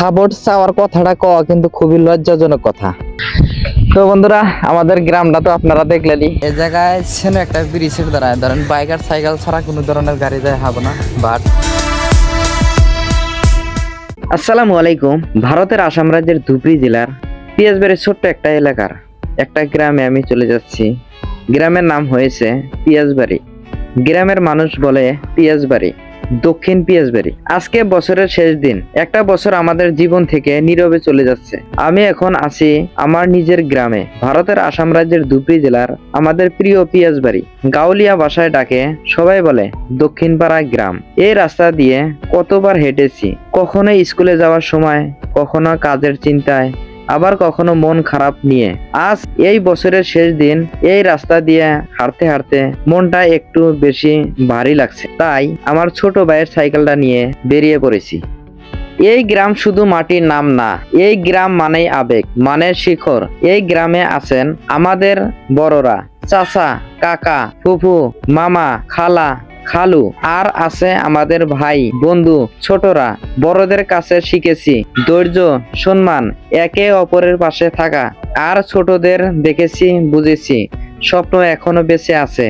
Support চাওয়ার কথাটা কওয়া কিন্তু খুবই লজ্জাজনক কথা। তো বন্ধুরা আমাদের গ্রামটা তো আপনারা দেখলেনই। এই জায়গায় ছিল একটা ব্রিজের দ্বারা ধরেন বাইক আর সাইকেল ছাড়া কোনো ধরনের গাড়ি যায় হবে না বাট আসসালামু আলাইকুম। ভারতের আসাম রাজ্যের ধুবড়ি জেলার পিয়াজবাড়ির ছোট্ট একটা এলাকার একটা গ্রামে আমি চলে যাচ্ছি। গ্রামের নাম হয়েছে পিয়াজবাড়ি। গ্রামের মানুষ বলে পিয়াজবাড়ি। দক্ষিণ পিয়াজবাড়ি। আজকে বছরের শেষ দিন। একটা বছর আমাদের জীবন থেকে নীরবে চলে যাচ্ছে। আমি এখন আছি আমার নিজের গ্রামে। ভারতের আসাম রাজ্যের ধুবড়ি জেলার আমাদের প্রিয় পিয়াজবাড়ি। গাউলিয়া ভাষায় ডাকে, সবাই বলে দক্ষিণ পাড়া গ্রাম। এই রাস্তা দিয়ে কতবার হেঁটেছি কখনো স্কুলে যাওয়ার সময়, কখনো কাজের চিন্তায় আবার কখনো মন খারাপ নিয়ে। আজ এই বছরের শেষ দিন, এই রাস্তা দিয়ে হাঁটতে হাঁটতে মনটা একটু বেশি ভারী লাগছে। তাই আমার ছোট ভাইয়ের সাইকেলটা নিয়ে বেরিয়ে পড়েছি। এই গ্রাম শুধু মাটির নাম না, এই গ্রাম মানেই আবেগ মানে শিখর। এই গ্রামে আছেন আমাদের বড়রা, চাচা, কাকা, ফুফু, মামা, খালা খালু, আর আছে আমাদের ভাই, বন্ধু, ছোটরা। বড়দের কাছে শিখেছি, ধৈর্য, সম্মান, একে অপরের পাশে থাকা। আর ছোটদের দেখেছি, বুঝেছি, স্বপ্ন এখনও বেঁচে আছে।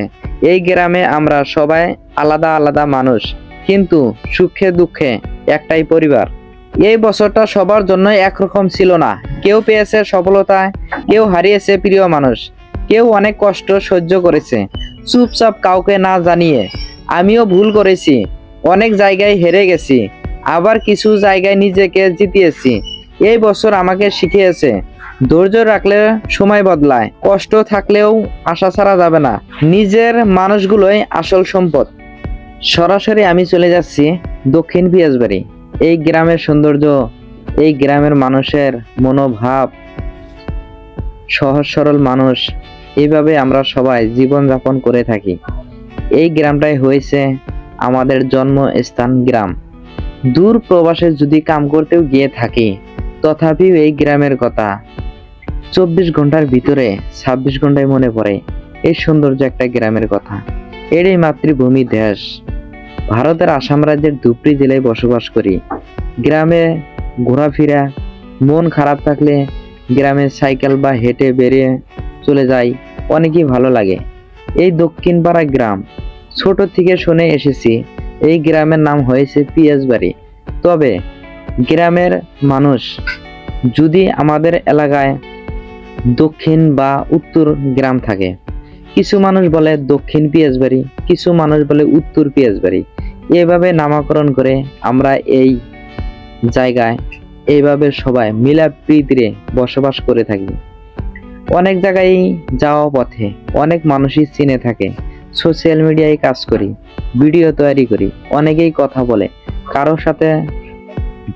এই গ্রামে আমরা সবাই আলাদা আলাদা মানুষ, কিন্তু সুখে দুঃখে একটাই পরিবার। এই বছরটা সবার জন্য একরকম ছিল না। কেউ পেয়েছে সফলতা, কেউ হারিয়েছে প্রিয় মানুষ, কেউ অনেক কষ্ট সহ্য করেছে। চুপচাপ কাউকে না জানিয়ে আমিও ভুল করেছি। অনেক জায়গায় হেরে গেছি। আবার কিছু জায়গায় নিজেকে জিতিয়েছি। এই বছর আমাকে শিখিয়েছে, ধৈর্য রাখলে সময় বদলায়, কষ্ট থাকলেও আশা ছাড়া যাবে না। নিজের মানুষগুলোই আসল সম্পদ। সরাসরি আমি চলে যাচ্ছি দক্ষিণ পিয়াজবাড়ি। এই গ্রামের সৌন্দর্য, এই গ্রামের মানুষের মনোভাব। সহজ সরল মানুষ এইভাবে আমরা সবাই জীবন যাপন করে থাকি। এই গ্রামটাই হয়েছে আমাদের জন্মস্থান গ্রাম। দূর প্রবাসে যদি কাম করতেও গিয়ে থাকি, তথাপিও এই গ্রামের কথা। চব্বিশ ঘণ্টার ভিতরে, ছাব্বিশ ঘন্টায় মনে পড়ে এই সৌন্দর্য একটা গ্রামের কথা। এরই মাতৃভূমি দেশ। ভারতের আসাম রাজ্যের ধুপড়ি জেলায় বসবাস করি। গ্রামে ঘোরাফেরা, মন খারাপ থাকলে গ্রামে সাইকেল বা হেঁটে বেরিয়ে চলে যাই, অনেকই ভালো লাগে। এই দক্ষিণ পাড়া গ্রাম। ছোট থেকে শুনে এসেছি, এই গ্রামের নাম হয়েছে পিয়াজবাড়ি। তবে গ্রামের মানুষ যদি আমাদের এলাকায় দক্ষিণ বা উত্তর গ্রাম থাকে, কিছু মানুষ বলে দক্ষিণ পিয়াজবাড়ি, কিছু মানুষ বলে উত্তর পিয়াজবাড়ি। এভাবে নামাকরণ করে আমরা এই জায়গায় এইভাবে সবাই মিলাপ্রীতিরে বসবাস করে থাকি। অনেক জায়গায় যাওয়া পথে অনেক মানুষই চিনে থাকে। সোশ্যাল মিডিয়ায় কাজ করি ভিডিও তৈরি করি, অনেকেই কথা বলে। কারোর সাথে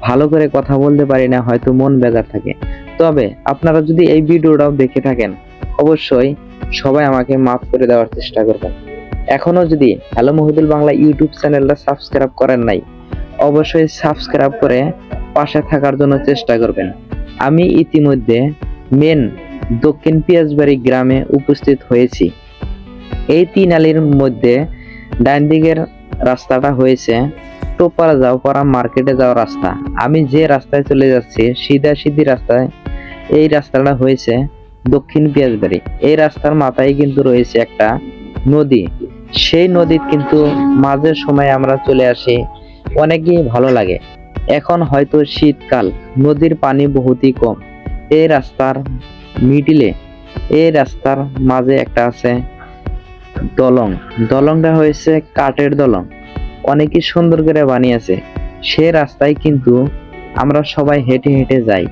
ভালো করে কথা বলতে পারি না, হয়তো মন বেজার থাকে। তবে আপনারা যদি এই ভিডিওটাও দেখে থাকেন, অবশ্যই সবাই আমাকে মাফ করে দেওয়ার চেষ্টা করবেন। এখনও যদি হ্যালো মহিদুল বাংলা ইউটিউব চ্যানেলটা সাবস্ক্রাইব করেন নাই, অবশ্যই সাবস্ক্রাইব করে পাশে থাকার জন্য চেষ্টা করবেন। আমি ইতিমধ্যে মেন দক্ষিণ পিয়াজবাড়ি গ্রামে উপস্থিত হয়েছি। এই তিন আলির মধ্যে ডান দিকের রাস্তাটা হয়েছে টোপারা যাওয়াপাড়া মার্কেটে যাওয়ার রাস্তা। আমি যে রাস্তায় চলে যাচ্ছি, সিধা সিধি রাস্তায় এই রাস্তাটা হয়েছে দক্ষিণ পিয়াজবাড়ি। এই রাস্তার মাথায় কিন্তু রয়েছে একটা নদী। সেই নদীর কিন্তু মাঝের সময় আমরা চলে আসি, অনেকই ভালো লাগে। এখন হয়তো শীতকাল, নদীর পানি বহুতই কম। এই রাস্তার মিডিলে এই রাস্তার মাঝে একটা আছে দলং। দলংটা হয়েছে কাঠের দলং। অনেকই সুন্দর করে বানিয়েছে। সে রাস্তায় কিন্তু আমরা সবাই হেঁটে হেঁটে যাই।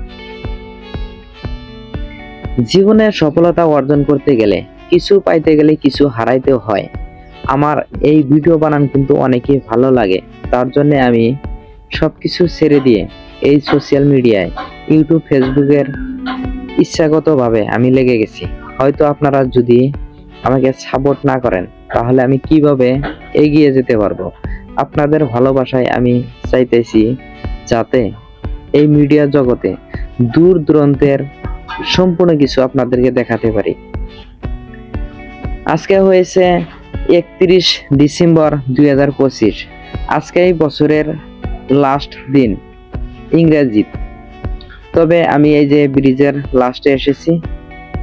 জীবনে সফলতা অর্জন করতে গেলে, কিছু পাইতে গেলে কিছু হারাইতেও হয়। আমার এই ভিডিও বানান কিন্তু অনেকই ভালো লাগে। তার জন্য আমি সবকিছু ছেড়ে দিয়ে এই সোশ্যাল মিডিয়ায় ইউটিউব ফেসবুকের ইচ্ছাগতভাবে আমি লেগে গেছি। হয়তো আপনারা যদি আমাকে সাপোর্ট না করেন, তাহলে আমি কীভাবে এগিয়ে যেতে পারব? আপনাদের ভালোবাসায় আমি চাইতেছি যাতে এই মিডিয়া জগতে দূর দূরান্তের সম্পূর্ণ কিছু আপনাদেরকে দেখাতে পারি। আজকে হয়েছে একত্রিশ ডিসেম্বর দুই হাজার পঁচিশ। আজকে এই বছরের লাস্ট দিন ইংরেজি তবে আমি এই যে ব্রিজের লাস্টে এসেছি,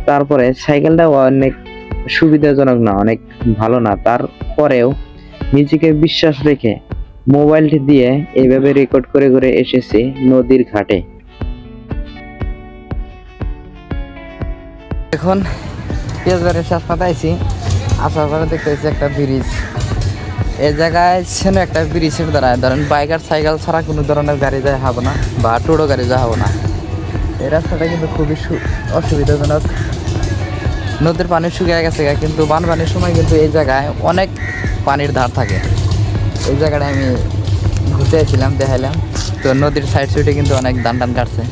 তারপরে সাইকেলটা অনেক সুবিধাজনক না, অনেক ভালো না। তারপরেও নিজেকে বিশ্বাস রেখে মোবাইলটি দিয়ে এইভাবে রেকর্ড করে করে এসেছি নদীর ঘাটে। এখন পেঁয়াজবাড়ির শেষ পাতা আইছি, আসার পরে দেখতেছি একটা ব্রিজ এই জায়গায় ছিল একটা ব্রিজের দ্বারা, ধরেন বাইক আর সাইকেল ছাড়া কোনো ধরনের গাড়ি যায় হবে না, বা টোটো গাড়ি যাওয়া হবে না। এই রাস্তাটা কিন্তু খুবই অসুবিধাজনক। নদীর পানি শুকিয়ে গেছে কিন্তু বানপানির সময় কিন্তু এই জায়গায় অনেক পানির ধার থাকে। এই জায়গাটা আমি ঘুরতে এসেছিলাম, দেখাইলাম। তো নদীর সাইড সাইডে কিন্তু অনেক দান টান কাটছে।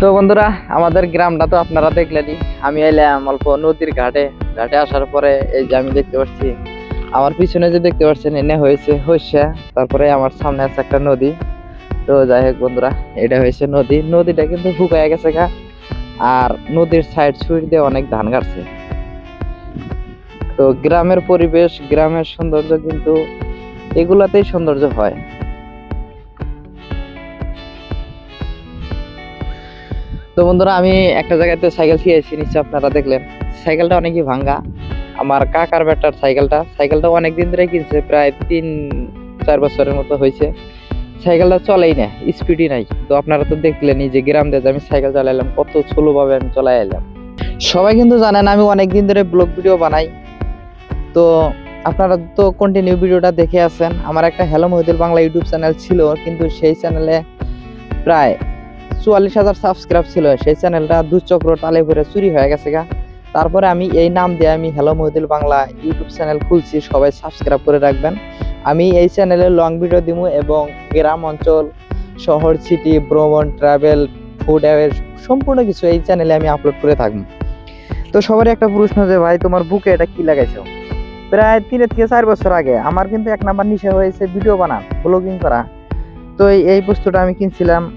তো বন্ধুরা, আমাদের গ্রামটা তো আপনারা দেখলেনই। আমি এলাম অল্প নদীর ঘাটে। ঘাটে আসার পরে এই যে আমি দেখতে পাচ্ছি, আমার পিছনে যে দেখতে পাচ্ছেন, এনে হয়েছে হইসা। তারপরে আমার সামনে আছে একটা নদী। তো যাই হোক বন্ধুরা, এটা হয়েছে নদী। নদীটা কিন্তু শুকায় গেছে গা। আর নদীর সাইড সুইড দিয়ে অনেক ধান কাটছে তো গ্রামের পরিবেশ, গ্রামের সৌন্দর্য কিন্তু এগুলাতেই সৌন্দর্য হয়। তো বন্ধুরা, আমি একটা জায়গাতে সাইকেল শিখেছি নিশ্চয় আপনারা দেখলেন। সাইকেলটা অনেকই ভাঙ্গা। আমার কাকার বেটার সাইকেলটা সাইকেলটা অনেক দিন ধরে কিনছে, প্রায় তিন, চার বছরের মতো হয়েছে। সাইকেলটা চলেই না স্পিডই নাই। তো আপনারা তো দেখলেনই যে গ্রাম দিয়ে আমি সাইকেল চালাইলাম, কত স্লো ভাবে আমি চলাই এলাম। সবাই কিন্তু জানেন আমি অনেক দিন ধরে ব্লগ ভিডিও বানাই। তো আপনারা তো কন্টিনিউ ভিডিওটা দেখে আছেন। আমার একটা hello Mahidul Bangla YouTube channel ছিল, কিন্তু সেই চ্যানেলে প্রায় চুয়াল্লিশ হাজার সাবস্ক্রাইব ছিল। সেই চ্যানেলটা দুচক্র তালে ভরে চুরি হয়ে গেছে গা। তারপরে আমি এই নাম দিয়ে আমি hello Mahidul Bangla YouTube channel খুলছি। সবাই সাবস্ক্রাইব করে রাখবেন। আমি এই চ্যানেলে লং ভিডিও দিব এবং গ্রাম অঞ্চল, শহর সিটি ভ্রমণ ট্রাভেল ফুড সম্পূর্ণ কিছু এই চ্যানেলে আমি আপলোড করে থাকব। তো সবারই একটা প্রশ্ন যে, ভাই, তোমার বুকে এটা কি লাগাইছো? প্রায় তিনের থেকে চার বছর আগে আমার কিন্তু এক নাম্বার নিশা হয়েছে ভিডিও বানান ব্লগিং করা। তো এই- বস্তুটা আমি কিনছিলাম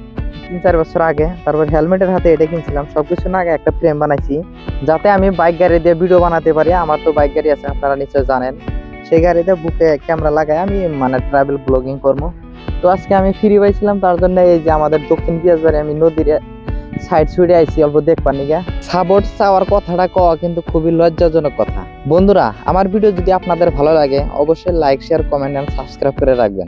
তিন চার বছর আগে, তারপর হেলমেটের হাতে এটা কিনছিলাম, সবকিছু না আগে একটা ফ্রেম বানাইছি, যাতে আমি বাইক গাড়ি দিয়ে ভিডিও বানাতে পারি। আমার তো বাইক গাড়ি আছে, আপনারা নিশ্চয় জানেন। সেই গাড়িতে বুকে ক্যামেরা লাগাই আমি মানে ট্রাভেল ব্লগিং করব তো আজকে আমি ফ্রি পাইছিলাম, তার জন্য এই যে আমাদের দক্ষিণ পিয়াজবাড়ি আমি নদীর সাইড সুইডে আইছি, অল্প দেখবার নিগা। সাপোর্ট চাওয়ার কথাটা কওয়া কিন্তু খুবই লজ্জাজনক কথা। বন্ধুরা, আমার ভিডিও যদি আপনাদের ভালো লাগে, অবশ্যই like share comment and subscribe করে রাখবেন।